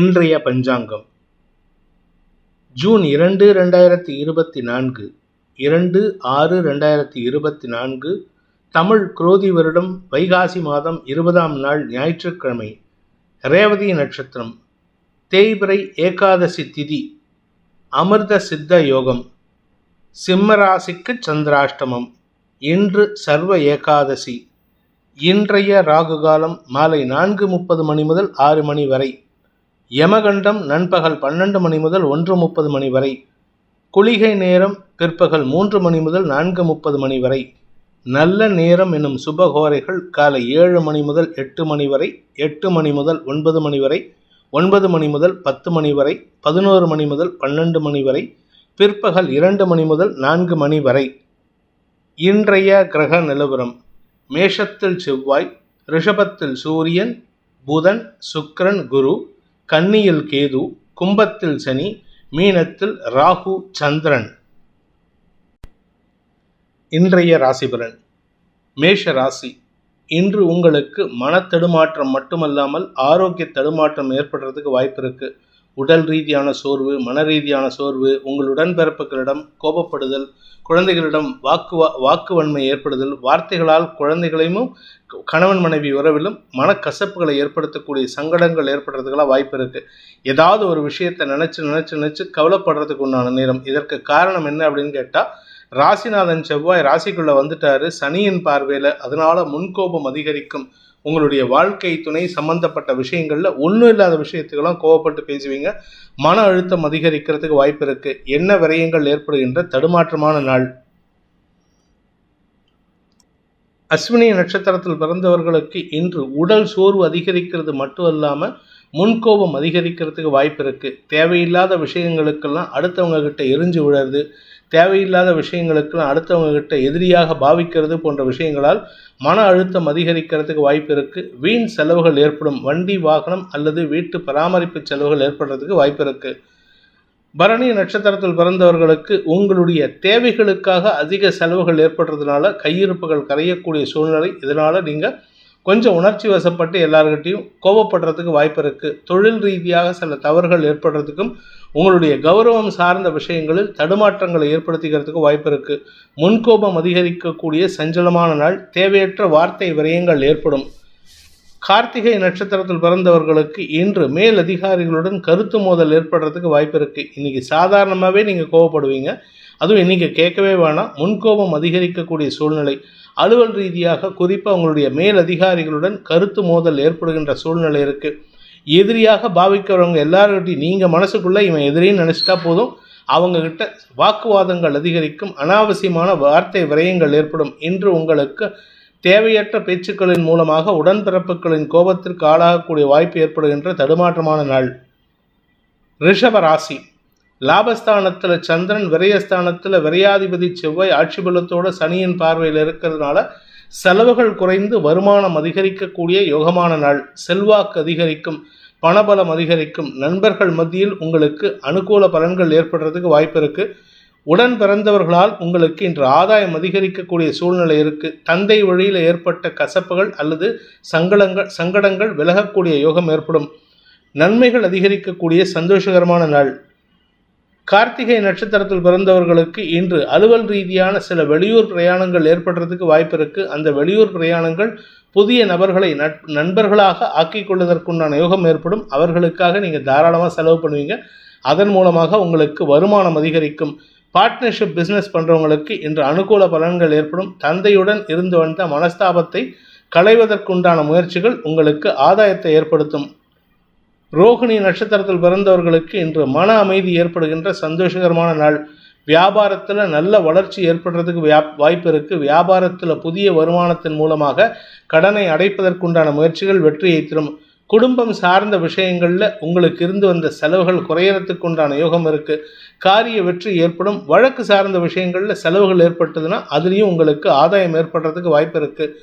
இன்றைய பஞ்சாங்கம். ஜூன் இரண்டு ரெண்டாயிரத்தி இருபத்தி நான்கு இரண்டு ஆறு ரெண்டாயிரத்தி இருபத்தி நான்கு தமிழ் குரோதி வருடம் வைகாசி மாதம் இருபதாம் நாள் ஞாயிற்றுக்கிழமை ரேவதி நட்சத்திரம் தேய்பிரை ஏகாதசி திதி அமிர்த சித்த யோகம் சிம்மராசிக்கு சந்திராஷ்டமம் இன்று சர்வ ஏகாதசி இன்றைய ராகு காலம் மாலை நான்கு முப்பது மணி முதல் ஆறு மணி வரை. யமகண்டம் நண்பகல் பன்னெண்டு மணி முதல் ஒன்று முப்பது மணி வரை. குளிகை நேரம் பிற்பகல் மூன்று மணி முதல் நான்கு முப்பது மணி வரை. நல்ல நேரம் என்னும் சுபகோரைகள் காலை ஏழு மணி முதல் எட்டு மணி வரை எட்டு மணி முதல் ஒன்பது மணி வரை ஒன்பது மணி முதல் பத்து மணி வரை பதினோரு மணி முதல் பன்னெண்டு மணி வரை பிற்பகல் இரண்டு மணி முதல் நான்கு மணி வரை. இன்றைய கிரக நிலவரம். மேஷத்தில் செவ்வாய் ரிஷபத்தில் சூரியன் புதன் சுக்கிரன் குரு கன்னியில் கேது கும்பத்தில் சனி மீனத்தில் ராகு சந்திரன். இன்றைய ராசிபலன் மேஷ ராசி இன்று உங்களுக்கு மன தடுமாற்றம் மட்டுமல்லாமல் ஆரோக்கிய தடுமாற்றம் ஏற்படுறதுக்கு வாய்ப்பு இருக்குது உடல் ரீதியான சோர்வு மன ரீதியான சோர்வு உங்கள் உடன்பிறப்புகளிடம் கோபப்படுதல் குழந்தைகளிடம் வாக்கு வாக்குவன்மை ஏற்படுதல் வார்த்தைகளால் குழந்தைகளையும் கணவன் மனைவி உறவிலும் மனக்கசப்புகளை ஏற்படுத்தக்கூடிய சங்கடங்கள் ஏற்படுறதுக்கெல்லாம் வாய்ப்பு இருக்குது ஏதாவது ஒரு விஷயத்தை நினச்சி நினச்சி நினச்சி கவலைப்படுறதுக்கு உண்டான நேரம். இதற்கு காரணம் என்ன அப்படின்னு கேட்டால் ராசிநாதன் செவ்வாய் ராசிக்குள்ளே வந்துட்டாரு. சனியின் பார்வையில் அதனால் முன்கோபம் அதிகரிக்கும். உங்களுடைய வாழ்க்கை துணை சம்பந்தப்பட்ட விஷயங்களில் ஒன்றும் இல்லாத விஷயத்துக்கெல்லாம் கோவப்பட்டு பேசுவீங்க. மன அழுத்தம் அதிகரிக்கிறதுக்கு வாய்ப்பு இருக்கு. என்ன விரயங்கள் ஏற்படுகின்ற தடுமாற்றமான நாள். அஸ்வினி நட்சத்திரத்தில் பிறந்தவர்களுக்கு இன்று உடல் சோர்வு அதிகரிக்கிறது மட்டும் இல்லாமல் முன்கோபம் அதிகரிக்கிறதுக்கு வாய்ப்பு இருக்குது தேவையில்லாத விஷயங்களுக்கெல்லாம் அடுத்தவங்க கிட்ட எரிஞ்சு விழறது தேவையில்லாத விஷயங்களுக்கெல்லாம் அடுத்தவங்ககிட்ட எதிரியாக பாவிக்கிறது போன்ற விஷயங்களால் மன அழுத்தம் அதிகரிக்கிறதுக்கு வாய்ப்பு இருக்கு. வீண் செலவுகள் ஏற்படும். வண்டி வாகனம் அல்லது வீட்டு பராமரிப்பு செலவுகள் ஏற்படுறதுக்கு வாய்ப்பு இருக்கு. பரணி நட்சத்திரத்தில் பிறந்தவர்களுக்கு உங்களுடைய தேவைகளுக்காக அதிக செலவுகள் ஏற்படுறதுனால கையிருப்புகள் கரையக்கூடிய சூழ்நிலை. இதனால நீங்கள் கொஞ்சம் உணர்ச்சி வசப்பட்டு எல்லார்கிட்டையும் கோபப்படுறதுக்கு வாய்ப்பு இருக்குது தொழில் ரீதியாக சில தவறுகள் ஏற்படுறதுக்கும் உங்களுடைய கௌரவம் சார்ந்த விஷயங்களில் தடுமாற்றங்களை ஏற்படுத்திக்கிறதுக்கு வாய்ப்பு இருக்குது முன்கோபம் அதிகரிக்கக்கூடிய சஞ்சலமான நாள் தேவையற்ற வார்த்தை விரயங்கள் ஏற்படும். கார்த்திகை நட்சத்திரத்தில் பிறந்தவர்களுக்கு இன்று மேல் அதிகாரிகளுடன் கருத்து மோதல் ஏற்படுறதுக்கு வாய்ப்பு இருக்குது இன்றைக்கி சாதாரணமாகவே நீங்கள் கோவப்படுவீங்க. அதுவும் இன்றைக்கி கேட்கவே வேணாம். முன்கோபம் அதிகரிக்கக்கூடிய சூழ்நிலை. அலுவல் ரீதியாக குறிப்பாக உங்களுடைய மேல் அதிகாரிகளுடன் கருத்து மோதல் ஏற்படுகின்ற சூழ்நிலை இருக்குது எதிரியாக பாவிக்கிறவங்க எல்லார்கிட்டையும் நீங்கள் மனசுக்குள்ளே இவன் எதிரின்னு நினச்சிட்டா போதும். அவங்கக்கிட்ட வாக்குவாதங்கள் அதிகரிக்கும். அனாவசியமான வார்த்தை விரயங்கள் ஏற்படும் இன்று உங்களுக்கு தேவையற்ற பேச்சுக்களின் மூலமாக உடன்பிறப்புகளின் கோபத்திற்கு ஆளாகக்கூடிய வாய்ப்பு ஏற்படுகின்ற தடுமாற்றமான நாள். ரிஷப ராசி லாபஸ்தானத்தில் சந்திரன் விரயஸ்தானத்தில் விரையாதிபதி செவ்வாய் ஆட்சிபலத்தோட சனியின் பார்வையில் இருக்கிறதுனால செலவுகள் குறைந்து வருமானம் அதிகரிக்கக்கூடிய யோகமான நாள். செல்வாக்கு அதிகரிக்கும் பணபலம் அதிகரிக்கும். நண்பர்கள் மத்தியில் உங்களுக்கு அனுகூல பலன்கள் ஏற்படுறதுக்கு வாய்ப்பு இருக்குது உடன் பிறந்தவர்களால் உங்களுக்கு இன்று ஆதாயம் அதிகரிக்கக்கூடிய சூழ்நிலை இருக்குது தந்தை வழியில் ஏற்பட்ட கசப்புகள் அல்லது சங்கடங்கள் சங்கடங்கள் விலகக்கூடிய யோகம் ஏற்படும். நன்மைகள் அதிகரிக்கக்கூடிய சந்தோஷகரமான நாள். கார்த்திகை நட்சத்திரத்தில் பிறந்தவர்களுக்கு இன்று அலுவல் ரீதியான சில வெளியூர் பிரயாணங்கள் ஏற்படுறதுக்கு வாய்ப்பு இருக்கு. அந்த வெளியூர் பிரயாணங்கள் புதிய நபர்களை நண்பர்களாக ஆக்கிக் கொள்வதற்குண்டான யோகம் ஏற்படும். அவர்களுக்காக நீங்கள் தாராளமாக செலவு பண்ணுவீங்க. அதன் மூலமாக உங்களுக்கு வருமானம் அதிகரிக்கும். பார்ட்னர்ஷிப் பிஸ்னஸ் பண்ணுறவங்களுக்கு இன்று அனுகூல பலன்கள் ஏற்படும். தந்தையுடன் இருந்து வந்த மனஸ்தாபத்தை களைவதற்குண்டான முயற்சிகள் உங்களுக்கு ஆதாயத்தை ஏற்படுத்தும். ரோகிணி நட்சத்திரத்தில் பிறந்தவர்களுக்கு இன்று மன அமைதி ஏற்படுகின்ற சந்தோஷகரமான நாள். வியாபாரத்தில் நல்ல வளர்ச்சி ஏற்படுறதுக்கு வியா வாய்ப்பு இருக்குது வியாபாரத்தில் புதிய வருமானத்தின் மூலமாக கடனை அடைப்பதற்குண்டான முயற்சிகள் வெற்றியை தரும். குடும்பம் சார்ந்த விஷயங்களில் உங்களுக்கு இருந்து வந்த செலவுகள் குறையறதுக்கு உண்டான யோகம் இருக்குது காரிய வெற்றி ஏற்படும். வழக்கு சார்ந்த விஷயங்களில் செலவுகள் ஏற்பட்டதுன்னா அதுலேயும் உங்களுக்கு ஆதாயம் ஏற்படுறதுக்கு வாய்ப்பு இருக்குது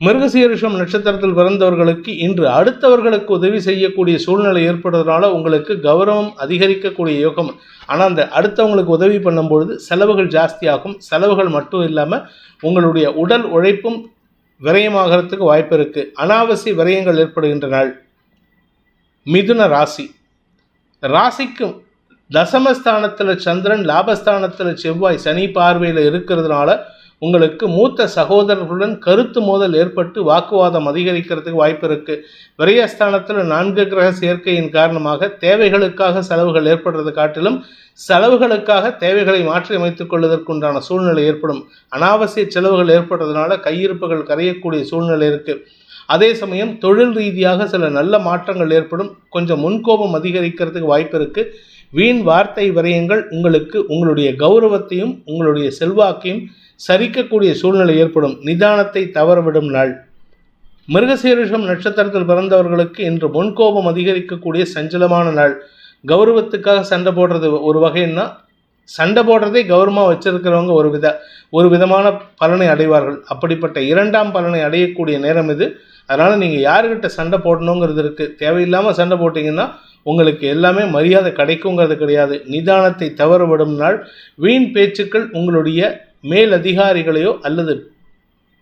மிருகசீரிஷம் நட்சத்திரத்தில் பிறந்தவர்களுக்கு இன்று அடுத்தவர்களுக்கு உதவி செய்யக்கூடிய சூழ்நிலை ஏற்படுறதுனால உங்களுக்கு கௌரவம் அதிகரிக்கக்கூடிய யோகம். ஆனால் அந்த அடுத்தவங்களுக்கு உதவி பண்ணும்பொழுது செலவுகள் ஜாஸ்தியாகும். செலவுகள் மட்டும் இல்லாமல் உங்களுடைய உடல் உழைப்பும் விரயமாகிறதுக்கு வாய்ப்பு இருக்குது அனாவசிய விரயங்கள் ஏற்படுகின்ற நாள். மிதுன ராசி. ராசிக்கும் தசமஸ்தானத்தில் சந்திரன் லாபஸ்தானத்தில் செவ்வாய் சனி பார்வையில் இருக்கிறதுனால உங்களுக்கு மூத்த சகோதரர்களுடன் கருத்து மோதல் ஏற்பட்டு வாக்குவாதம் அதிகரிக்கிறதுக்கு வாய்ப்பு இருக்கு. விரயஸ்தானத்தில் நான்கு கிரக சேர்க்கையின் காரணமாக தேவைகளுக்காக செலவுகள் ஏற்படுறது காட்டிலும் செலவுகளுக்காக தேவைகளை மாற்றி அமைத்துக் கொள்வதற்குண்டான சூழ்நிலை ஏற்படும். அனாவசிய செலவுகள் ஏற்படுறதுனால கையிருப்புகள் கரையக்கூடிய சூழ்நிலை இருக்கு. அதே சமயம் தொழில் ரீதியாக சில நல்ல மாற்றங்கள் ஏற்படும். கொஞ்சம் முன்கோபம் அதிகரிக்கிறதுக்கு வாய்ப்பு இருக்கு. வீண் வார்த்தை விரயங்கள் உங்களுக்கு உங்களுடைய கௌரவத்தையும் உங்களுடைய செல்வாக்கையும் சரிக்கக்கூடிய சூழ்நிலை ஏற்படும். நிதானத்தை தவறவிடும் நாள். மிருகசீரிஷம் நட்சத்திரத்தில் பிறந்தவர்களுக்கு இன்று முன்கோபம் அதிகரிக்கக்கூடிய சஞ்சலமான நாள். கௌரவத்துக்காக சண்டை போடுறது ஒரு வகைன்னா சண்டை போடுறதே கௌரவமாக வச்சிருக்கிறவங்க ஒரு வித ஒரு விதமான பலனை அடைவார்கள். அப்படிப்பட்ட இரண்டாம் பலனை அடையக்கூடிய நேரம் இது. அதனால் நீங்கள் யாருக்கிட்ட சண்டை போடணுங்கிறது இருக்குது தேவையில்லாமல் சண்டை போட்டிங்கன்னா உங்களுக்கு எல்லாமே மரியாதை கிடைக்குங்கிறது கிடையாது. நிதானத்தை தவறவிடும் நாள். வீண் பேச்சுக்கள் உங்களுடைய மேல் அதிகாரிகளையோ அல்லது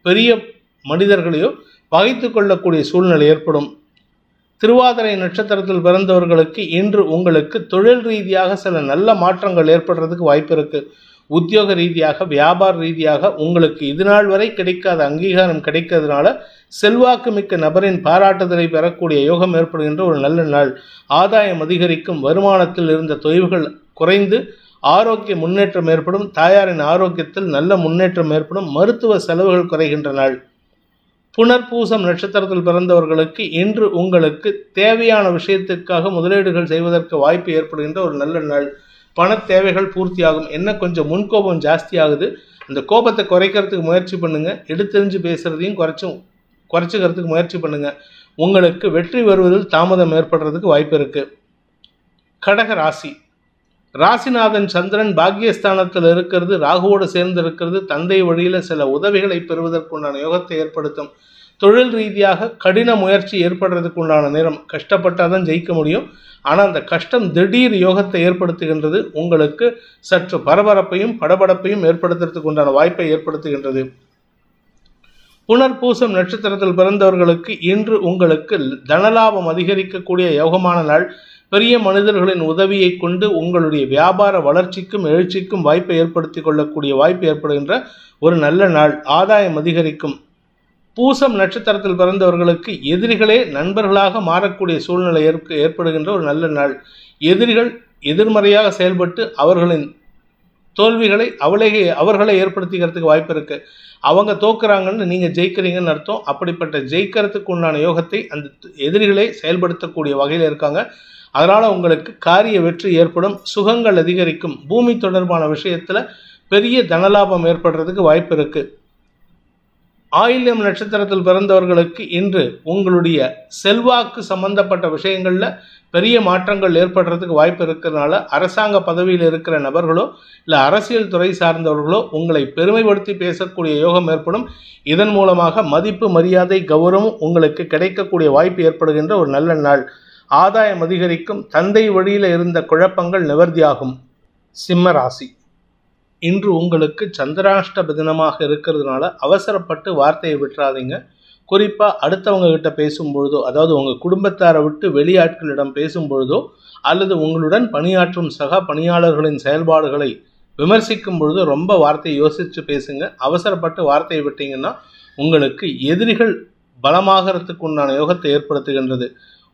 பெரிய மனிதர்களையோ பகைத்து கொள்ளக்கூடிய சூழ்நிலை ஏற்படும். திருவாதிரை நட்சத்திரத்தில் பிறந்தவர்களுக்கு இன்று உங்களுக்கு தொழில் ரீதியாக சில நல்ல மாற்றங்கள் ஏற்படுறதுக்கு வாய்ப்பு இருக்கு. உத்தியோக ரீதியாக வியாபார ரீதியாக உங்களுக்கு இதுநாள் வரை கிடைக்காத அங்கீகாரம் கிடைக்கிறதுனால செல்வாக்கு மிக்க நபரின் பாராட்டுதலை பெறக்கூடிய யோகம் ஏற்படுகின்ற ஒரு நல்ல நாள். ஆதாயம் அதிகரிக்கும் வருமானத்தில் இருந்த தொய்வுகள் குறைந்து ஆரோக்கிய முன்னேற்றம் ஏற்படும் தாயாரின் ஆரோக்கியத்தில் நல்ல முன்னேற்றம் ஏற்படும் மருத்துவ செலவுகள் குறைகின்ற நாள். புனர்பூசம் நட்சத்திரத்தில் பிறந்தவர்களுக்கு இன்று உங்களுக்கு தேவையான விஷயத்திற்காக முதலீடுகள் செய்வதற்கு வாய்ப்பு ஏற்படுகின்ற ஒரு நல்ல நாள். பண தேவைகள் பூர்த்தியாகும். என்ன கொஞ்சம் முன்கோபம் ஜாஸ்தி ஆகுது அந்த கோபத்தை குறைக்கிறதுக்கு முயற்சி பண்ணுங்க. எடுத்தெறிஞ்சு பேசுறதையும் குறைச்சும் குறைச்சிக்கிறதுக்கு முயற்சி பண்ணுங்க. உங்களுக்கு வெற்றி வருவதில் தாமதம் ஏற்படுறதுக்கு வாய்ப்பு இருக்கு. கடக ராசி. ராசிநாதன் சந்திரன் பாக்கியஸ்தானத்தில் இருக்கிறது ராகுவோடு சேர்ந்து இருக்கிறது தந்தை வழியில் சில உதவிகளை பெறுவதற்குண்டான யோகத்தை ஏற்படுத்தும். தொழில் ரீதியாக கடின முயற்சி ஏற்படுறதுக்கு உண்டான நேரம். கஷ்டப்பட்டால் தான் ஜெயிக்க முடியும். ஆனால் அந்த கஷ்டம் திடீர் யோகத்தை ஏற்படுத்துகின்றது. உங்களுக்கு சற்று பரபரப்பையும் படபடப்பையும் ஏற்படுத்துறதுக்கு உண்டான வாய்ப்பை ஏற்படுத்துகின்றது. புனர்பூசம் நட்சத்திரத்தில் பிறந்தவர்களுக்கு இன்று உங்களுக்கு தனலாபம் அதிகரிக்கக்கூடிய யோகமான நாள். பெரிய மனிதர்களின் உதவியை கொண்டு உங்களுடைய வியாபார வளர்ச்சிக்கும் எழுச்சிக்கும் வாய்ப்பை ஏற்படுத்தி கொள்ளக்கூடிய வாய்ப்பு ஏற்படுகின்ற ஒரு நல்ல நாள். ஆதாயம் அதிகரிக்கும். பூசம் நட்சத்திரத்தில் பிறந்தவர்களுக்கு எதிரிகளே நண்பர்களாக மாறக்கூடிய சூழ்நிலை ஏற்ப ஏற்படுகின்ற ஒரு நல்ல நாள். எதிரிகள் எதிர்மறையாக செயல்பட்டு அவர்களின் தோல்விகளை அவளே அவர்களை ஏற்படுத்திக்கிறதுக்கு வாய்ப்பு இருக்கு. அவங்க தோக்குறாங்கன்னு நீங்கள் ஜெயிக்கிறீங்கன்னு அர்த்தம். அப்படிப்பட்ட ஜெயிக்கிறதுக்கு உண்டான யோகத்தை அந்த எதிரிகளை செயல்படுத்தக்கூடிய வகையில் இருக்காங்க. அதனால் உங்களுக்கு காரிய வெற்றி ஏற்படும் சுகங்கள் அதிகரிக்கும். பூமி தொடர்பான விஷயத்தில் பெரிய தனலாபம் ஏற்படுறதுக்கு வாய்ப்பு இருக்குது ஆயில்யம் நட்சத்திரத்தில் பிறந்தவர்களுக்கு இன்று உங்களுடைய செல்வாக்கு சம்பந்தப்பட்ட விஷயங்களில் பெரிய மாற்றங்கள் ஏற்படுறதுக்கு வாய்ப்பு இருக்கிறதுனால அரசாங்க பதவியில் இருக்கிற நபர்களோ இல்லை அரசியல் துறை சார்ந்தவர்களோ உங்களை பெருமைப்படுத்தி பேசக்கூடிய யோகம் ஏற்படும். இதன் மூலமாக மதிப்பு மரியாதை கௌரவம் உங்களுக்கு கிடைக்கக்கூடிய வாய்ப்பு ஏற்படுகின்ற ஒரு நல்ல நாள். ஆதாயம் அதிகரிக்கும் தந்தை வழியில் இருந்த குழப்பங்கள் நிவர்த்தியாகும். சிம்ம ராசி. இன்று உங்களுக்கு சந்திராஷ்டப தினமாக இருக்கிறதுனால அவசரப்பட்டு வார்த்தையை விட்டுறாதீங்க. குறிப்பாக அடுத்தவங்க கிட்ட பேசும்பொழுதோ அதாவது உங்கள் குடும்பத்தாரை விட்டு வெளியாட்களிடம் பேசும்பொழுதோ அல்லது உங்களுடன் பணியாற்றும் சக பணியாளர்களின் செயல்பாடுகளை விமர்சிக்கும் பொழுது ரொம்ப வார்த்தையை யோசித்து பேசுங்க. அவசரப்பட்டு வார்த்தையை விட்டீங்கன்னா உங்களுக்கு எதிரிகள் பலமாகறதுக்கு உண்டான யோகத்தை ஏற்படுத்துகின்றது.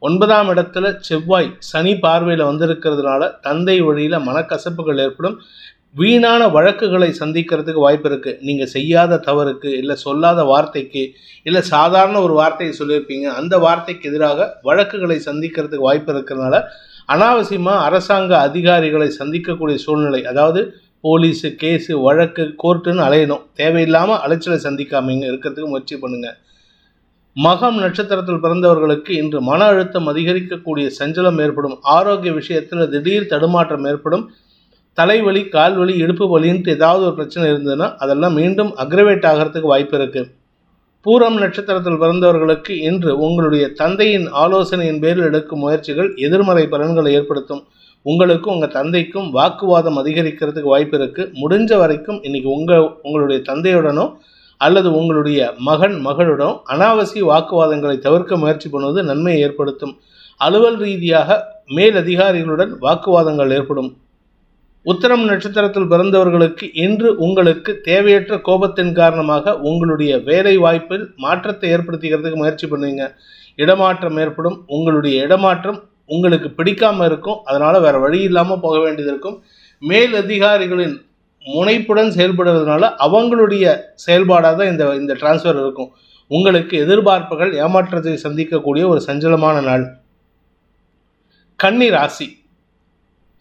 ஒன்பதாம் இடத்துல செவ்வாய் சனி பார்வையில் வந்திருக்கிறதுனால தந்தை வழியில் மனக்கசப்புகள் ஏற்படும். வீணான வழக்குகளை சந்திக்கிறதுக்கு வாய்ப்பு இருக்குது நீங்கள் செய்யாத தவறுக்கு இல்லை சொல்லாத வார்த்தைக்கு இல்லை சாதாரண ஒரு வார்த்தையை சொல்லியிருப்பீங்க. அந்த வார்த்தைக்கு எதிராக வழக்குகளை சந்திக்கிறதுக்கு வாய்ப்பு இருக்கிறதுனால அனாவசியமாக அரசாங்க அதிகாரிகளை சந்திக்கக்கூடிய சூழ்நிலை அதாவது போலீஸு கேஸு வழக்கு கோர்ட்டுன்னு அலையணும். தேவையில்லாமல் அலைச்சலை சந்திக்காமங்க இருக்கிறதுக்கு முயற்சி பண்ணுங்கள் மகம் நட்சத்திரத்தில் பிறந்தவர்களுக்கு இன்று மன அழுத்தம் அதிகரிக்கக்கூடிய சஞ்சலம் ஏற்படும். ஆரோக்கிய விஷயத்தில் திடீர் தடுமாற்றம் ஏற்படும். தலைவலி கால்வலி இடுப்பு வலின்ட்டு ஏதாவது ஒரு பிரச்சனை இருந்ததுன்னா அதெல்லாம் மீண்டும் அக்ரவேட் ஆகிறதுக்கு வாய்ப்பு இருக்குது பூரம் நட்சத்திரத்தில் பிறந்தவர்களுக்கு இன்று உங்களுடைய தந்தையின் ஆலோசனையின் பேரில் எடுக்கும் முயற்சிகள் எதிர்மறை பலன்களை ஏற்படுத்தும். உங்களுக்கும் உங்கள் தந்தைக்கும் வாக்குவாதம் அதிகரிக்கிறதுக்கு வாய்ப்பு இருக்குது முடிஞ்ச வரைக்கும் இன்னைக்கு உங்கள் உங்களுடைய தந்தையுடனோ அல்லது உங்களுடைய மகன் மகளுடன் அனாவசிய வாக்குவாதங்களை தவிர்க்க முயற்சி பண்ணுவது நன்மையை ஏற்படுத்தும். அலுவல் ரீதியாக மேலதிகாரிகளுடன் வாக்குவாதங்கள் ஏற்படும். உத்தரம் நட்சத்திரத்தில் பிறந்தவர்களுக்கு இன்று உங்களுக்கு தேவையற்ற கோபத்தின் காரணமாக உங்களுடைய வேலை வாய்ப்பில் மாற்றத்தை ஏற்படுத்திக்கிறதுக்கு முயற்சி பண்ணுவீங்க. இடமாற்றம் ஏற்படும். உங்களுடைய இடமாற்றம் உங்களுக்கு பிடிக்காம இருக்கும். அதனால வேற வழி இல்லாமல் போக வேண்டியது இருக்கும். மேல் அதிகாரிகளின் முனைப்புடன் செயல்படுறதுனால அவங்களுடைய செயல்பாடாக தான் இந்த இந்த டிரான்ஸ்ஃபர் இருக்கும். உங்களுக்கு எதிர்பார்ப்புகள் ஏமாற்றத்தை சந்திக்கக்கூடிய ஒரு சஞ்சலமான நாள். கன்னி ராசி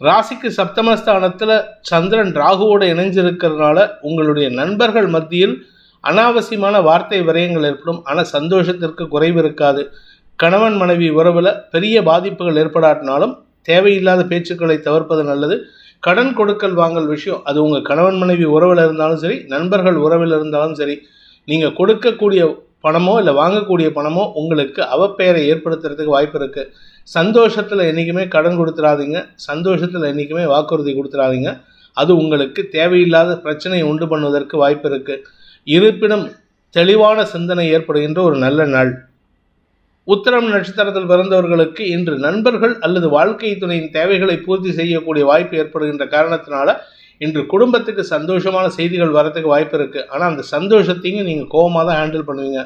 ராசிக்கு சப்தமஸ்தானத்தில் சந்திரன் ராகுவோடு இணைஞ்சிருக்கிறதுனால உங்களுடைய நண்பர்கள் மத்தியில் அனாவசியமான வார்த்தை விரயங்கள் ஏற்படும். ஆனால் சந்தோஷத்திற்கு குறைவு இருக்காது. கணவன் மனைவி உறவில் பெரிய பாதிப்புகள் ஏற்படாட்டினாலும் தேவையில்லாத பேச்சுக்களை தவிர்ப்பது நல்லது. கடன் கொடுக்கல் வாங்கல் விஷயம் அது உங்கள் கணவன் மனைவி உறவில் இருந்தாலும் சரி நண்பர்கள் உறவில் இருந்தாலும் சரி நீங்கள் கொடுக்கக்கூடிய பணமோ இல்லை வாங்கக்கூடிய பணமோ உங்களுக்கு அவப்பெயரை ஏற்படுத்துறதுக்கு வாய்ப்பு இருக்குது சந்தோஷத்தில் என்றைக்குமே கடன் கொடுத்துடாதீங்க சந்தோஷத்தில் என்றைக்குமே வாக்குறுதி கொடுத்துடாதீங்க அது உங்களுக்கு தேவையில்லாத பிரச்சனையை உண்டு பண்ணுவதற்கு வாய்ப்பு இருக்குது இருப்பினும் தெளிவான சிந்தனை ஏற்படுகின்ற ஒரு நல்ல நாள். உத்தரம் நட்சத்திரத்தில் பிறந்தவர்களுக்கு இன்று நண்பர்கள் அல்லது வாழ்க்கை துணையின் தேவைகளை பூர்த்தி செய்யக்கூடிய வாய்ப்பு ஏற்படுகின்ற காரணத்தினால இன்று குடும்பத்துக்கு சந்தோஷமான செய்திகள் வரத்துக்கு வாய்ப்பு இருக்குது ஆனால் அந்த சந்தோஷத்தையும் நீங்கள் கோபமாக தான் ஹேண்டில் பண்ணுவீங்க.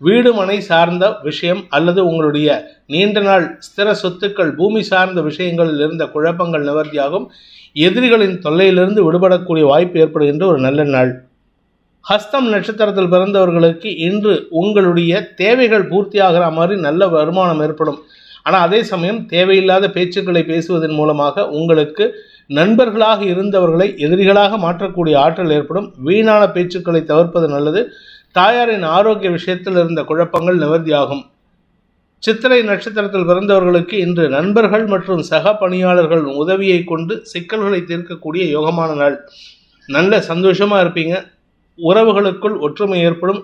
வீடு மனை சார்ந்த விஷயம் அல்லது உங்களுடைய நீண்ட நாள் ஸ்திர சொத்துக்கள் பூமி சார்ந்த விஷயங்களில் இருந்த குழப்பங்கள் நிவர்த்தியாகும். எதிரிகளின் தொல்லையிலிருந்து விடுபடக்கூடிய வாய்ப்பு ஏற்படுகின்ற ஒரு நல்ல நாள். ஹஸ்தம் நட்சத்திரத்தில் பிறந்தவர்களுக்கு இன்று உங்களுடைய தேவைகள் பூர்த்தியாகிற மாதிரி நல்ல வருமானம் ஏற்படும். ஆனால் அதே சமயம் தேவையில்லாத பேச்சுக்களை பேசுவதன் மூலமாக உங்களுக்கு நண்பர்களாக இருந்தவர்களை எதிரிகளாக மாற்றக்கூடிய ஆற்றல் ஏற்படும். வீணான பேச்சுக்களை தவிர்ப்பது நல்லது. தாயாரின் ஆரோக்கிய விஷயத்தில் இருந்த குழப்பங்கள் நிவர்த்தியாகும். சித்திரை நட்சத்திரத்தில் பிறந்தவர்களுக்கு இன்று நண்பர்கள் மற்றும் சக பணியாளர்கள் உதவியை கொண்டு சிக்கல்களை தீர்க்கக்கூடிய யோகமான நாள். நல்ல சந்தோஷமாக இருப்பீங்க. உறவுகளுக்குள் ஒற்றுமை ஏற்படும்.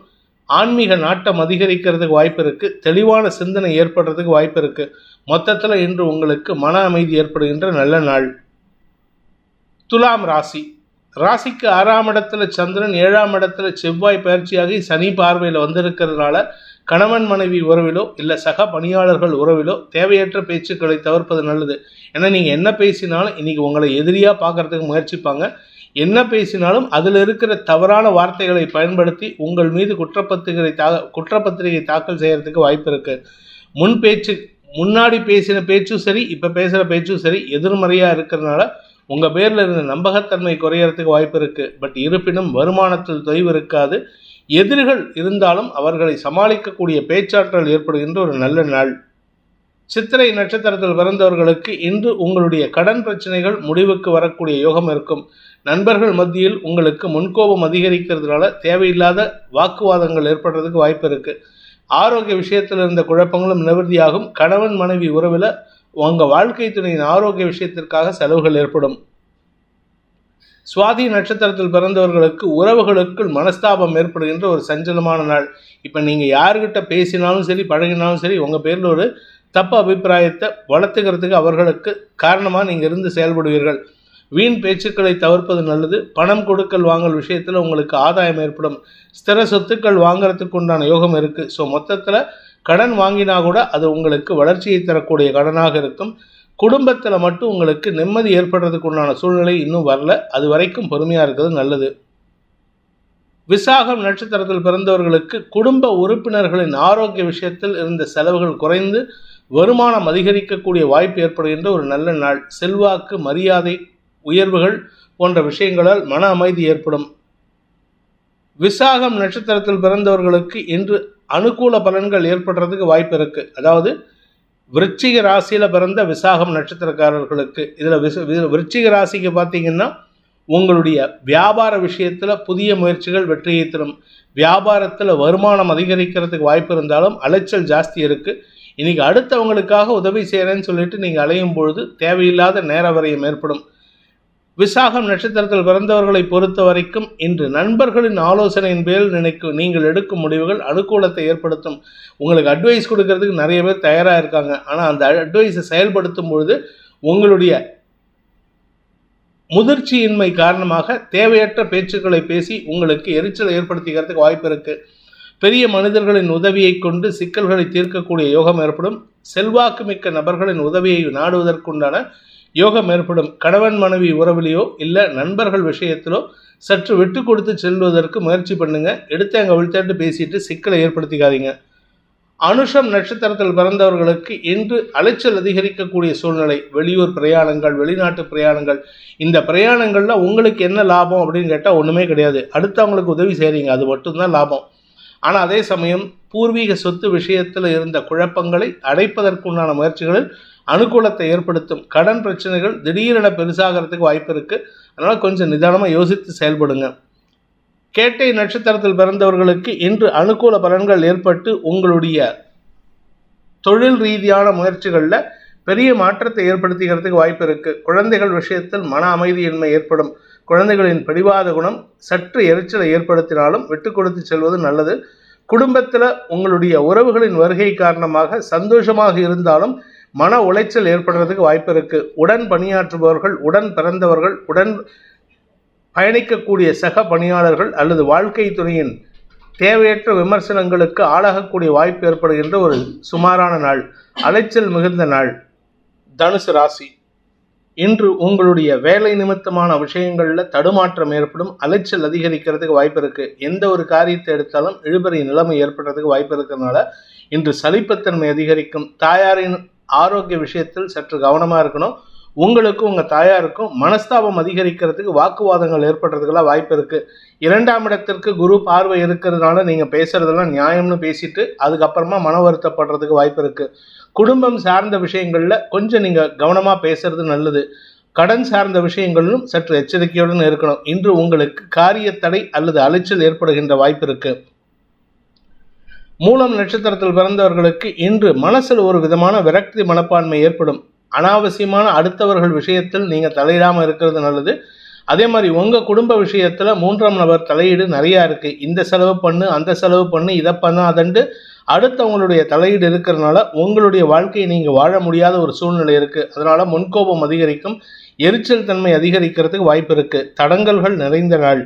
ஆன்மீக நாட்டம் அதிகரிக்கிறதுக்கு வாய்ப்பு இருக்குது தெளிவான சிந்தனை ஏற்படுறதுக்கு வாய்ப்பு இருக்குது மொத்தத்தில் இன்று உங்களுக்கு மன அமைதி ஏற்படுகின்ற நல்ல நாள். துலாம் ராசி. ராசிக்கு ஆறாம் இடத்துல சந்திரன் ஏழாம் இடத்துல செவ்வாய் பயிற்சியாகி சனி பார்வையில் வந்திருக்கிறதுனால கணவன் மனைவி உறவிலோ இல்லை சக பணியாளர்கள் உறவிலோ தேவையற்ற பேச்சுக்களை தவிர்ப்பது நல்லது. ஏன்னா நீங்கள் என்ன பேசினாலும் இன்றைக்கி உங்களை எதிரியாக பார்க்குறதுக்கு முயற்சிப்பாங்க. என்ன பேசினாலும் அதில் இருக்கிற தவறான வார்த்தைகளை பயன்படுத்தி உங்கள் மீது குற்றப்பத்திரிகை தா குற்றப்பத்திரிகை தாக்கல் செய்கிறதுக்கு வாய்ப்பு இருக்குது முன் பேச்சு முன்னாடி பேசின பேச்சும் சரி இப்போ பேசுகிற பேச்சும் சரி எதிர்மறையாக இருக்கிறதுனால உங்கள் பேரில் இருந்த நம்பகத்தன்மை குறையறதுக்கு வாய்ப்பு இருக்குது பட் இருப்பினும் வருமானத்தில் தொய்வு இருக்காது. எதிரிகள் இருந்தாலும் அவர்களை சமாளிக்கக்கூடிய பேச்சாற்றல் ஏற்படுகின்ற ஒரு நல்ல நாள். சித்திரை நட்சத்திரத்தில் பிறந்தவர்களுக்கு இன்று உங்களுடைய கடன் பிரச்சனைகள் முடிவுக்கு வரக்கூடிய யோகம் இருக்கும். நண்பர்கள் மத்தியில் உங்களுக்கு முன்கோபம் அதிகரிக்கிறதுனால தேவையில்லாத வாக்குவாதங்கள் ஏற்படுறதுக்கு வாய்ப்பு இருக்குது ஆரோக்கிய விஷயத்தில் இருந்த குழப்பங்களும் நிவர்த்தியாகும். கணவன் மனைவி உறவில் உங்கள் வாழ்க்கை துணையின் ஆரோக்கிய விஷயத்திற்காக செலவுகள் ஏற்படும். சுவாதி நட்சத்திரத்தில் பிறந்தவர்களுக்கு உறவுகளுக்குள் மனஸ்தாபம் ஏற்படுகின்ற ஒரு சஞ்சலமான நாள். இப்போ நீங்கள் யார்கிட்ட பேசினாலும் சரி பழகினாலும் சரி உங்கள் பேரில் ஒரு தப்பு அபிப்பிராயத்தை வளர்த்துக்கிறதுக்கு அவர்களுக்கு காரணமாக நீங்கள் இருந்து செயல்படுவீர்கள். வீண் பேச்சுக்களை தவிர்ப்பது நல்லது. பணம் கொடுக்கல் வாங்கல் விஷயத்தில் உங்களுக்கு ஆதாயம் ஏற்படும். ஸ்திர சொத்துக்கள் வாங்குறதுக்கு உண்டான யோகம் இருக்குது ஸோ மொத்தத்தில் கடன் வாங்கினா கூட அது உங்களுக்கு வளர்ச்சியை தரக்கூடிய கடனாக இருக்கும். குடும்பத்தில் மட்டும் உங்களுக்கு நிம்மதி ஏற்படுறதுக்கு உண்டான சூழ்நிலை இன்னும் வரல. அது வரைக்கும் பொறுமையாக இருக்கிறது நல்லது. விசாகம் நட்சத்திரத்தில் பிறந்தவர்களுக்கு குடும்ப உறுப்பினர்களின் ஆரோக்கிய விஷயத்தில் இருந்த செலவுகள் குறைந்து வருமானம் அதிகரிக்கக்கூடிய வாய்ப்பு ஏற்படுகின்ற ஒரு நல்ல நாள். செல்வாக்கு மரியாதை உயர்வுகள் போன்ற விஷயங்களால் மன அமைதி ஏற்படும். விசாகம் நட்சத்திரத்தில் பிறந்தவர்களுக்கு இன்று அனுகூல பலன்கள் ஏற்படுறதுக்கு வாய்ப்பு இருக்குது அதாவது விருச்சிக ராசியில் பிறந்த விசாகம் நட்சத்திரக்காரர்களுக்கு இதில் விச விருச்சிக ராசிக்கு பார்த்தீங்கன்னா உங்களுடைய வியாபார விஷயத்தில் புதிய முயற்சிகள் வெற்றியை தரும். வியாபாரத்தில் வருமானம் அதிகரிக்கிறதுக்கு வாய்ப்பு இருந்தாலும் அலைச்சல் ஜாஸ்தி இருக்குது இன்றைக்கி அடுத்தவங்களுக்காக உதவி செய்கிறேன்னு சொல்லிட்டு நீங்கள் அலையும் பொழுது தேவையில்லாத நேர வரையும் ஏற்படும். விசாகம் நட்சத்திரத்தில் பிறந்தவர்களை பொறுத்த வரைக்கும் இன்று நண்பர்களின் ஆலோசனையின் பேரில் நினைக்கும் நீங்கள் எடுக்கும் முடிவுகள் அனுகூலத்தை ஏற்படுத்தும். உங்களுக்கு அட்வைஸ் கொடுக்கறதுக்கு நிறைய பேர் தயாராக இருக்காங்க. ஆனால் அந்த அட்வைஸை செயல்படுத்தும் பொழுது உங்களுடைய முதிர்ச்சியின்மை காரணமாக தேவையற்ற பேச்சுக்களை பேசி உங்களுக்கு எரிச்சலை ஏற்படுத்திக்கிறதுக்கு வாய்ப்பு இருக்குது பெரிய மனிதர்களின் உதவியை கொண்டு சிக்கல்களை தீர்க்கக்கூடிய யோகம் ஏற்படும். செல்வாக்கு மிக்க நபர்களின் உதவியை நாடுவதற்குண்டான யோகம் ஏற்படும். கணவன் மனைவி உறவிலையோ இல்லை நண்பர்கள் விஷயத்திலோ சற்று விட்டு கொடுத்து செல்வதற்கு முயற்சி பண்ணுங்க. எடுத்து அங்கே விழுத்தாட்டு பேசிட்டு சிக்கலை ஏற்படுத்திக்காதீங்க. அனுஷம் நட்சத்திரத்தில் பிறந்தவர்களுக்கு இன்று அலைச்சல் அதிகரிக்கக்கூடிய சூழ்நிலை. வெளியூர் பிரயாணங்கள் வெளிநாட்டு பிரயாணங்கள். இந்த பிரயாணங்களில் உங்களுக்கு என்ன லாபம் அப்படின்னு கேட்டால் ஒன்றுமே கிடையாது. அடுத்தவங்களுக்கு உதவி செய்கிறீங்க அது மட்டும்தான் லாபம். ஆனால் அதே சமயம் பூர்வீக சொத்து விஷயத்தில் இருந்த குழப்பங்களை அடைப்பதற்குண்டான முயற்சிகளில் அனுகூலத்தை ஏற்படுத்தும் கடன் பிரச்சனைகள் திடீரென பெருசாகிறதுக்கு வாய்ப்பு இருக்குது அதனால் கொஞ்சம் நிதானமாக யோசித்து செயல்படுங்க. கேட்டை நட்சத்திரத்தில் பிறந்தவர்களுக்கு இன்று அனுகூல பலன்கள் ஏற்பட்டு உங்களுடைய தொழில் ரீதியான முயற்சிகளில் பெரிய மாற்றத்தை ஏற்படுத்திக்கிறதுக்கு வாய்ப்பு இருக்குது குழந்தைகள் விஷயத்தில் மன அமைதியின்மை ஏற்படும். குழந்தைகளின் பிடிவாத குணம் சற்று எரிச்சலை ஏற்படுத்தினாலும் விட்டு கொடுத்து செல்வது நல்லது. குடும்பத்தில் உங்களுடைய உறவுகளின் வருகை காரணமாக சந்தோஷமாக இருந்தாலும் மன உளைச்சல் ஏற்படுறதுக்கு வாய்ப்பு இருக்குது உடன் பணியாற்றுபவர்கள் உடன் பிறந்தவர்கள் உடன் பயணிக்கக்கூடிய சக பணியாளர்கள் அல்லது வாழ்க்கை துணையின் தேவையற்ற விமர்சனங்களுக்கு ஆளாகக்கூடிய வாய்ப்பு ஏற்படுகின்ற ஒரு சுமாரான நாள். அலைச்சல் மிகுந்த நாள். தனுசு ராசி. இன்று உங்களுடைய வேலை நிமித்தமான விஷயங்களில் தடுமாற்றம் ஏற்படும் அலைச்சல் அதிகரிக்கிறதுக்கு வாய்ப்பு இருக்கு. எந்த ஒரு காரியத்தை எடுத்தாலும் இழுபறி நிலைமை ஏற்படுறதுக்கு வாய்ப்பு இருக்கிறதுனால இன்று சலிப்புத்தன்மை அதிகரிக்கும். தாயாரின் ஆரோக்கிய விஷயத்தில் சற்று கவனமாக இருக்கணும். உங்களுக்கும் உங்கள் தாயாருக்கும் மனஸ்தாபம் அதிகரிக்கிறதுக்கு வாக்குவாதங்கள் ஏற்படுறதுக்கெல்லாம் வாய்ப்பு இருக்குது இரண்டாம் இடத்திற்கு குரு பார்வை இருக்கிறதுனால நீங்கள் பேசுகிறதெல்லாம் நியாயம்னு பேசிட்டு அதுக்கப்புறமா மன வருத்தப்படுறதுக்கு வாய்ப்பு இருக்குது குடும்பம் சார்ந்த விஷயங்களில் கொஞ்சம் நீங்கள் கவனமாக பேசுறது நல்லது. கடன் சார்ந்த விஷயங்களிலும் சற்று எச்சரிக்கையுடன் இருக்கணும். இன்று உங்களுக்கு காரிய தடை அல்லது அலைச்சல் ஏற்படுகின்ற வாய்ப்பு இருக்கு. மூலம் நட்சத்திரத்தில் பிறந்தவர்களுக்கு இன்று மனசில் ஒரு விதமான விரக்தி மனப்பான்மை ஏற்படும். அனாவசியமான அடுத்தவர்கள் விஷயத்தில் நீங்கள் தலையிடாமல் இருக்கிறது நல்லது. அதே மாதிரி உங்கள் குடும்ப விஷயத்தில் மூன்றாம் நபர் தலையீடு நிறையா இருக்குது இந்த செலவு பண்ணு அந்த செலவு பண்ணு இதை பண்ண அதண்டு அடுத்தவங்களுடைய தலையீடு இருக்கிறதுனால உங்களுடைய வாழ்க்கையை நீங்கள் வாழ முடியாத ஒரு சூழ்நிலை இருக்குது அதனால் முன்கோபம் அதிகரிக்கும் எரிச்சல் தன்மை அதிகரிக்கிறதுக்கு வாய்ப்பு இருக்குது தடங்கல்கள் நிறைந்த நாள்.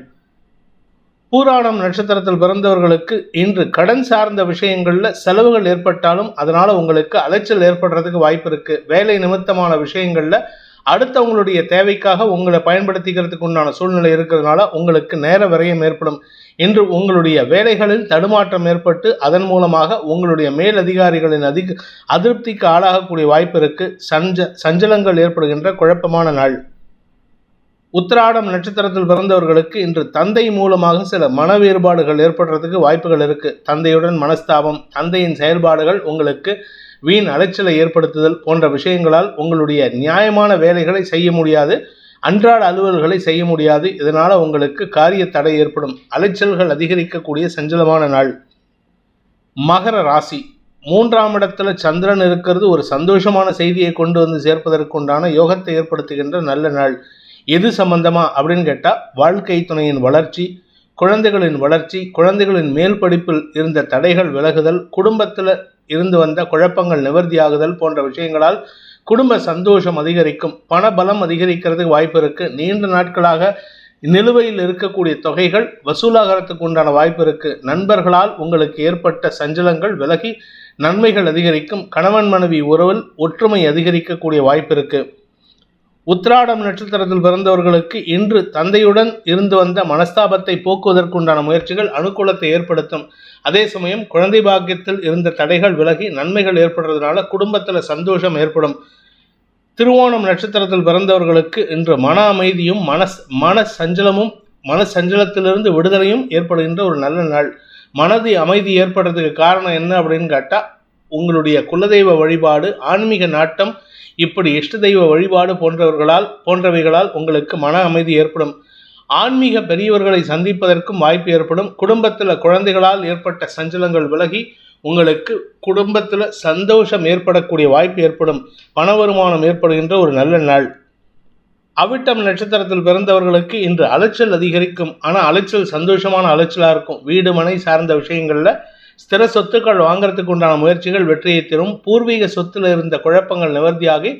பூராடம் நட்சத்திரத்தில் பிறந்தவர்களுக்கு இன்று கடன் சார்ந்த விஷயங்களில் செலவுகள் ஏற்பட்டாலும் அதனால் உங்களுக்கு அலைச்சல் ஏற்படுறதுக்கு வாய்ப்பு இருக்குது வேலை நிமித்தமான விஷயங்களில் அடுத்தவங்களுடைய தேவைக்காக உங்களை பயன்படுத்திக்கிறதுக்கு உண்டான சூழ்நிலை இருக்கிறதுனால உங்களுக்கு நேர விரயம் ஏற்படும். இன்று உங்களுடைய வேலைகளில் தடுமாற்றம் ஏற்பட்டு அதன் மூலமாக உங்களுடைய மேல் அதிகாரிகளின் அதிக அதிருப்திக்கு ஆளாகக்கூடிய வாய்ப்பு இருக்குது சஞ்ச சஞ்சலங்கள் ஏற்படுகின்ற குழப்பமான நாள். உத்திராடம் நட்சத்திரத்தில் பிறந்தவர்களுக்கு இன்று தந்தை மூலமாக சில மன வேறுபாடுகள் ஏற்படுறதுக்கு வாய்ப்புகள் இருக்கு. தந்தையுடன் மனஸ்தாபம் தந்தையின் செயல்பாடுகள் உங்களுக்கு வீண் அலைச்சலை ஏற்படுத்துதல் போன்ற விஷயங்களால் உங்களுடைய நியாயமான வேலைகளை செய்ய முடியாது. அன்றாட அலுவல்களை செய்ய முடியாது. இதனால் உங்களுக்கு காரிய தடை ஏற்படும். அலைச்சல்கள் அதிகரிக்கக்கூடிய சஞ்சலமான நாள். மகர ராசி. மூன்றாம் இடத்துல சந்திரன் இருக்கிறது ஒரு சந்தோஷமான செய்தியை கொண்டு வந்து சேர்ப்பதற்குண்டான யோகத்தை ஏற்படுத்துகின்ற நல்ல நாள். எது சம்பந்தமா அப்படின்னு கேட்டால் வாழ்க்கை துணையின் வளர்ச்சி குழந்தைகளின் வளர்ச்சி குழந்தைகளின் மேல் படிப்பில் இருந்த தடைகள் விலகுதல் குடும்பத்தில் இருந்து வந்த குழப்பங்கள் நிவர்த்தியாகுதல் போன்ற விஷயங்களால் குடும்ப சந்தோஷம் அதிகரிக்கும் பண பலம் அதிகரிக்கிறதுக்கு வாய்ப்பு இருக்கு. நீண்ட நாட்களாக நிலுவையில் இருக்கக்கூடிய தொகைகள் வசூலாகிறதுக்கு உண்டான வாய்ப்பு இருக்கு. நண்பர்களால் உங்களுக்கு ஏற்பட்ட சஞ்சலங்கள் விலகி நன்மைகள் அதிகரிக்கும். கணவன் மனைவி உறவில் ஒற்றுமை அதிகரிக்கக்கூடிய வாய்ப்பு இருக்குது உத்ராடம் நட்சத்திரத்தில் பிறந்தவர்களுக்கு இன்று தந்தையுடன் இருந்து வந்த மனஸ்தாபத்தை போக்குவதற்குண்டான முயற்சிகள் அனுகூலத்தை ஏற்படுத்தும். அதே சமயம் குழந்தை பாக்கியத்தில் இருந்த தடைகள் விலகி நன்மைகள் ஏற்படுறதுனால குடும்பத்தில் சந்தோஷம் ஏற்படும். திருவோணம் நட்சத்திரத்தில் பிறந்தவர்களுக்கு இன்று மன அமைதியும் மனஸ் மன சஞ்சலமும் மன சஞ்சலத்திலிருந்து விடுதலையும் ஏற்படுகின்ற ஒரு நல்ல நாள். மனது அமைதி ஏற்படுறதுக்கு காரணம் என்ன அப்படின்னு கேட்டால் உங்களுடைய குலதெய்வ வழிபாடு ஆன்மீக நாட்டம் இப்படி இஷ்ட தெய்வ வழிபாடு போன்றவர்களால் போன்றவைகளால் உங்களுக்கு மன அமைதி ஏற்படும். ஆன்மீக பெரியவர்களை சந்திப்பதற்கும் வாய்ப்பு ஏற்படும். குடும்பத்தில் குழந்தைகளால் ஏற்பட்ட சஞ்சலங்கள் விலகி உங்களுக்கு குடும்பத்தில் சந்தோஷம் ஏற்படக்கூடிய வாய்ப்பு ஏற்படும். பண வருமானம் ஏற்படுகின்ற ஒரு நல்ல நாள். அவிட்டம் நட்சத்திரத்தில் பிறந்தவர்களுக்கு இன்று அலைச்சல் அதிகரிக்கும். ஆனால் அலைச்சல் சந்தோஷமான அலைச்சலாக இருக்கும். வீடு மனை சார்ந்த விஷயங்களில் ஸ்திர சொத்துக்கள் வாங்குறதுக்கு உண்டான முயற்சிகள் வெற்றியை தரும். பூர்வீக சொத்தில் இருந்த குழப்பங்கள் நிவர்த்தியாகி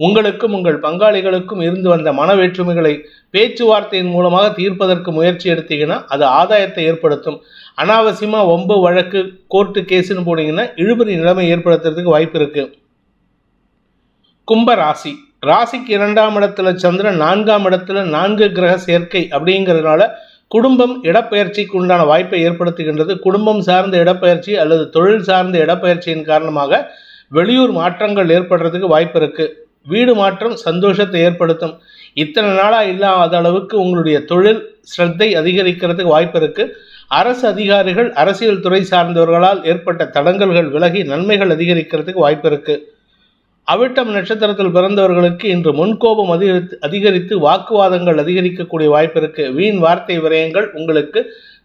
உங்களுக்கும் உங்கள் பங்காளிகளுக்கும் இருந்து வந்த மன வேற்றுமைகளை பேச்சுவார்த்தையின் மூலமாக தீர்ப்பதற்கு முயற்சி எடுத்தீங்கன்னா அது ஆதாயத்தை ஏற்படுத்தும். அனாவசியமாக ஒம்பு வழக்கு கோர்ட்டு கேஸுன்னு போனீங்கன்னா இழுபறி நிலைமை ஏற்படுத்துறதுக்கு வாய்ப்பு இருக்குது கும்ப ராசி. ராசிக்கு இரண்டாம் இடத்துல சந்திரன் நான்காம் இடத்துல நான்கு கிரக சேர்க்கை அப்படிங்கிறதுனால குடும்பம் இடப்பெயர்ச்சிக்கு உண்டான வாய்ப்பை ஏற்படுத்துகின்றது. குடும்பம் சார்ந்த இடப்பெயர்ச்சி அல்லது தொழில் சார்ந்த இடப்பெயர்ச்சியின் காரணமாக வெளியூர் மாற்றங்கள் ஏற்படுறதுக்கு வாய்ப்பு இருக்குது வீடு மாற்றம் சந்தோஷத்தை ஏற்படுத்தும். இத்தனை நாளாக இல்லாத அளவுக்கு உங்களுடைய தொழில் ஸ்ரத்தை அதிகரிக்கிறதுக்கு வாய்ப்பு இருக்குது அரசு அதிகாரிகள் அரசியல் துறை சார்ந்தவர்களால் ஏற்பட்ட தடங்கல்கள் விலகி நன்மைகள் அதிகரிக்கிறதுக்கு வாய்ப்பு இருக்குது அவிட்டம் நட்சத்திரத்தில் பிறந்தவர்களுக்கு இன்று முன்கோபம் அதிகரித்து அதிகரித்து வாக்குவாதங்கள் அதிகரிக்கக்கூடிய வாய்ப்பு இருக்கு. வீண் வார்த்தை விரயங்கள் உங்களுக்கு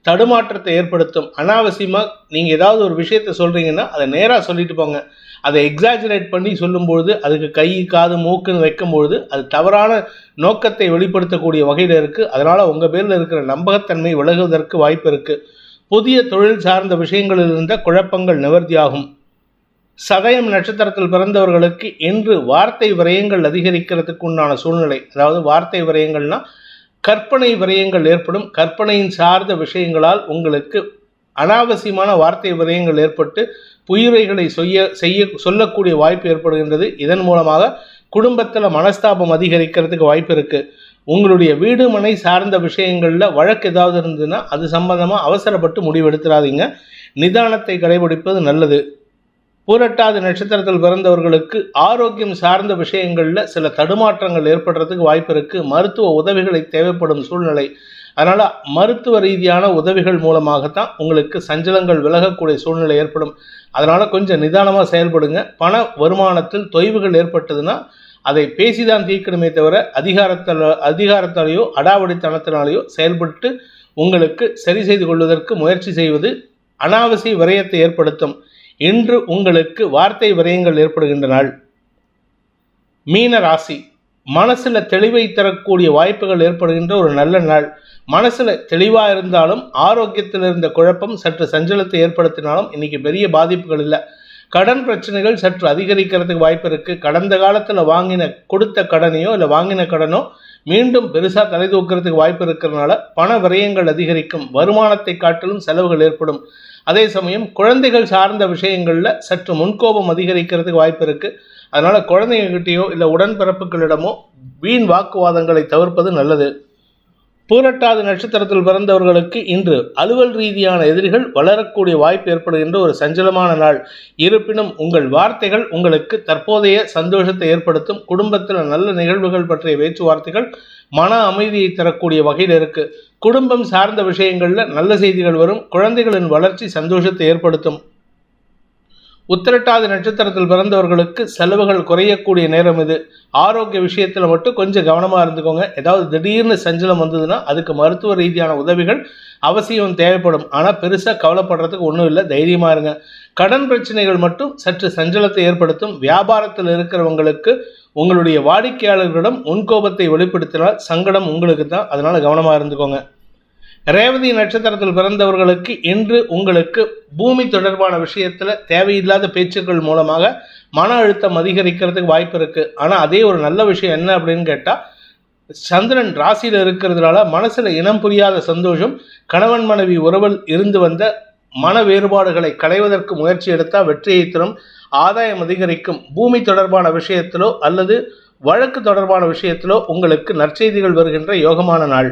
தடுமாற்றத்தை ஏற்படுத்தும். அனாவசியமாக நீங்கள் ஏதாவது ஒரு விஷயத்த சொல்கிறீங்கன்னா அதை நேராக சொல்லிட்டு போங்க. அதை எக்ஸாஜரேட் பண்ணி சொல்லும்பொழுது அதுக்கு கை காது மூக்குன்னு வைக்கும்பொழுது அது தவறான நோக்கத்தை வெளிப்படுத்தக்கூடிய வகையில் இருக்குது அதனால் உங்கள் பேரில் இருக்கிற நம்பகத்தன்மை விலகுவதற்கு வாய்ப்பு இருக்குது புதிய தொழில் சார்ந்த விஷயங்களில் இருந்த குழப்பங்கள் நிவர்த்தியாகும். சதயம் நட்சத்திரத்தில் பிறந்தவர்களுக்கு இன்று வார்த்தை விரயங்கள் அதிகரிக்கிறதுக்கு உண்டான சூழ்நிலை. அதாவது வார்த்தை விரயங்கள்னா கற்பனை விரயங்கள் ஏற்படும். கற்பனையின் சார்ந்த விஷயங்களால் உங்களுக்கு அனாவசியமான வார்த்தை விரயங்கள் ஏற்பட்டு புயிரைகளை செய்ய செய்ய சொல்லக்கூடிய வாய்ப்பு ஏற்படுகின்றது. இதன் மூலமாக குடும்பத்தில் மனஸ்தாபம் அதிகரிக்கிறதுக்கு வாய்ப்பு இருக்குது உங்களுடைய வீடு மனை சார்ந்த விஷயங்களில் வழக்கு ஏதாவது இருந்ததுன்னா அது சம்பந்தமாக அவசரப்பட்டு முடிவெடுத்துடாதீங்க நிதானத்தை கடைபிடிப்பது நல்லது. பூரட்டாதி நட்சத்திரத்தில் பிறந்தவர்களுக்கு ஆரோக்கியம் சார்ந்த விஷயங்களில் சில தடுமாற்றங்கள் ஏற்படுறதுக்கு வாய்ப்பு இருக்குது மருத்துவ உதவிகளை தேவைப்படும் சூழ்நிலை. அதனால் மருத்துவ ரீதியான உதவிகள் மூலமாகத்தான் உங்களுக்கு சஞ்சலங்கள் விலகக்கூடிய சூழ்நிலை ஏற்படும். அதனால் கொஞ்சம் நிதானமாக செயல்படுங்க. பண வருமானத்தில் தொய்வுகள் ஏற்பட்டதுன்னா அதை பேசிதான் தீர்க்கணுமே தவிர அதிகாரத்தால் அதிகாரத்தாலேயோ அடாவடித்தனத்தினாலேயோ செயல்பட்டு உங்களுக்கு சரி செய்து கொள்வதற்கு முயற்சி செய்வது அனாவசிய விரயத்தை ஏற்படுத்தும். இன்று உங்களுக்கு வார்த்தை விரயங்கள் ஏற்படுகின்ற நாள். மீன ராசி மனசில் தெளிவை தரக்கூடிய வாய்ப்புகள் ஏற்படுகின்ற ஒரு நல்ல நாள். மனசில் தெளிவாக இருந்தாலும் ஆரோக்கியத்தில் இருந்த குழப்பம் சற்று சஞ்சலத்தை ஏற்படுத்தினாலும் இன்னைக்கு பெரிய பாதிப்புகள் இல்லை. கடன் பிரச்சனைகள் சற்று அதிகரிக்கிறதுக்கு வாய்ப்பு இருக்குது கடந்த காலத்தில் வாங்கின கொடுத்த கடனையோ இல்லை வாங்கின கடனோ மீண்டும் பெருசாக தலை தூக்கிறதுக்கு வாய்ப்பு இருக்கிறதுனால பண விரயங்கள் அதிகரிக்கும். வருமானத்தை காட்டிலும் செலவுகள் ஏற்படும். அதே சமயம் குழந்தைகள் சார்ந்த விஷயங்களில் சற்று முன்கோபம் அதிகரிக்கிறதுக்கு வாய்ப்பு இருக்குது அதனால் குழந்தைங்ககிட்டயோ இல்லை உடன்பிறப்புகளிடமோ வீண் வாக்குவாதங்களை தவிர்ப்பது நல்லது. பூரட்டாதி நட்சத்திரத்தில் பிறந்தவர்களுக்கு இன்று அலுவல் ரீதியான எதிரிகள் வளரக்கூடிய வாய்ப்பு ஏற்படுகின்ற ஒரு சஞ்சலமான நாள். இருப்பினும் உங்கள் வார்த்தைகள் உங்களுக்கு தற்போதைய சந்தோஷத்தை ஏற்படுத்தும். குடும்பத்தில் நல்ல நிகழ்வுகள் பற்றிய பேச்சுவார்த்தைகள் மன அமைதியை தரக்கூடிய வகையில் இருக்கு. குடும்பம் சார்ந்த விஷயங்களில் நல்ல செய்திகள் வரும். குழந்தைகளின் வளர்ச்சி சந்தோஷத்தை ஏற்படுத்தும். உத்திரட்டாதி நட்சத்திரத்தில் பிறந்தவர்களுக்கு செலவுகள் குறையக்கூடிய நேரம் இது. ஆரோக்கிய விஷயத்தில் மட்டும் கொஞ்சம் கவனமாக இருந்துக்கோங்க. ஏதாவது திடீர்னு சஞ்சலம் வந்ததுன்னா அதுக்கு மருத்துவ ரீதியான உதவிகள் அவசியம் தேவைப்படும். ஆனால் பெருசாக கவலைப்படுறதுக்கு ஒன்றும் இல்லை. தைரியமாக இருங்க. கடன் பிரச்சனைகள் மட்டும் சற்று சஞ்சலத்தை ஏற்படுத்தும். வியாபாரத்தில் இருக்கிறவங்களுக்கு உங்களுடைய வாடிக்கையாளர்களிடம் முன்கோபத்தை வெளிப்படுத்தினால் சங்கடம் உங்களுக்கு தான் அதனால் கவனமாக இருந்துக்கோங்க. ரேவதி நட்சத்திரத்தில் பிறந்தவர்களுக்கு இன்று உங்களுக்கு பூமி தொடர்பான விஷயத்தில் தேவையில்லாத பேச்சுக்கள் மூலமாக மன அழுத்தம் அதிகரிக்கிறதுக்கு வாய்ப்பு இருக்குது ஆனால் அதே ஒரு நல்ல விஷயம் என்ன அப்படின்னு கேட்டால் சந்திரன் ராசியில் இருக்கிறதுனால மனசில் இனம் புரியாத சந்தோஷம் கணவன் மனைவி உறவில் இருந்து வந்த மன வேறுபாடுகளை களைவதற்கு முயற்சி எடுத்தால் வெற்றியை தரும் ஆதாயம் அதிகரிக்கும். பூமி தொடர்பான விஷயத்திலோ அல்லது வழக்கு தொடர்பான விஷயத்திலோ உங்களுக்கு நற்செய்திகள் வருகின்ற யோகமான நாள்.